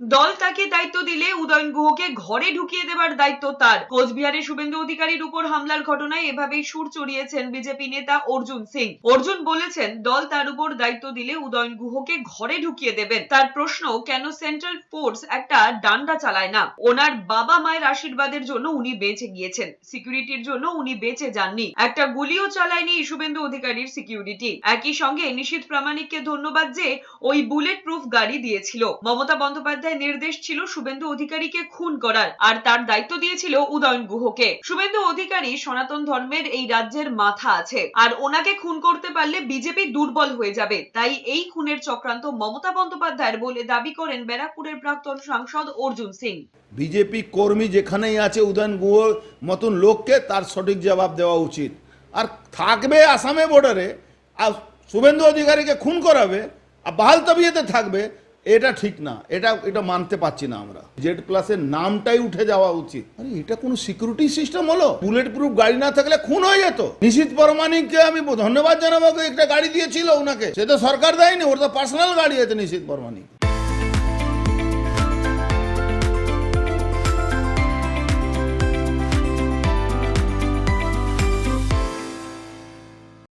দল তাকে দায়িত্ব দিলে উদয়ন গুহকে ঘরে ঢুকিয়ে দেবার দায়িত্ব তার। কোচবিহারে শুভেন্দু অধিকারীর উপর হামলার ঘটনায় এভাবেই সুর চড়িয়েছেন বিজেপি নেতা অর্জুন সিং। অর্জুন বলেছেন, দল তার উপর দায়িত্ব দিলে উদয়ন গুহকে ঘরে ঢুকিয়ে দেবেন। তার প্রশ্ন, কেন সেন্ট্রাল ফোর্স একটা ডান্ডা চালায় না? ওনার বাবা মায়ের আশীর্বাদের জন্য উনি বেঁচে গিয়েছেন। সিকিউরিটির জন্য উনি বেঁচে যাননি। একটা গুলিও চালায়নি শুভেন্দু অধিকারীর সিকিউরিটি। একই সঙ্গে নিশীথ প্রামাণিককে ধন্যবাদ যে ওই বুলেট প্রুফ গাড়ি দিয়েছিল। মমতা বন্দ্যোপাধ্যায় নির্দেশ ছিল শুভেন্দু অধিকারীকে খুন করার, আর তার দায়িত্ব দিয়েছিল উদয়ন গুহকে। শুভেন্দু অধিকারী সনাতন ধর্মের এই রাজ্যের মাথা আছে, আর ওনাকে খুন করতে পারলে বিজেপি দুর্বল হয়ে যাবে। তাই এই খুনের চক্রান্ত মমতা বন্দ্যোপাধ্যায়ের বলে দাবি করেন ব্যারাকপুরের প্রাক্তন সাংসদ অর্জুন সিং। বিজেপি কর্মী যেখানেই আছে, উদয়ন গুহ মতন লোককে তার সঠিক জবাব দেওয়া উচিত। আর থাকবে আসামে বর্ডারে আর শুভেন্দু অধিকারীকে খুন করাবে, আর বাহাল তবিয়েতে থাকবে এটা ঠিক না, এটা এটা মানতে পারছি না আমরা। জেড প্লাসের নামটাই উঠে যাওয়া উচিত। আরে, এটা কোনো সিকিউরিটি সিস্টেম হলো? বুলেট প্রুফ গাড়ি না থাকলে খুন হয়ে যেত। নিশিত পরমাণিককে আমি ধন্যবাদ জানাব একটা গাড়ি দিয়েছিল ওনাকে। সে তো সরকার দেয়নি, ওর তো পার্সোনাল গাড়ি আছে নিশিত পরমাণিক।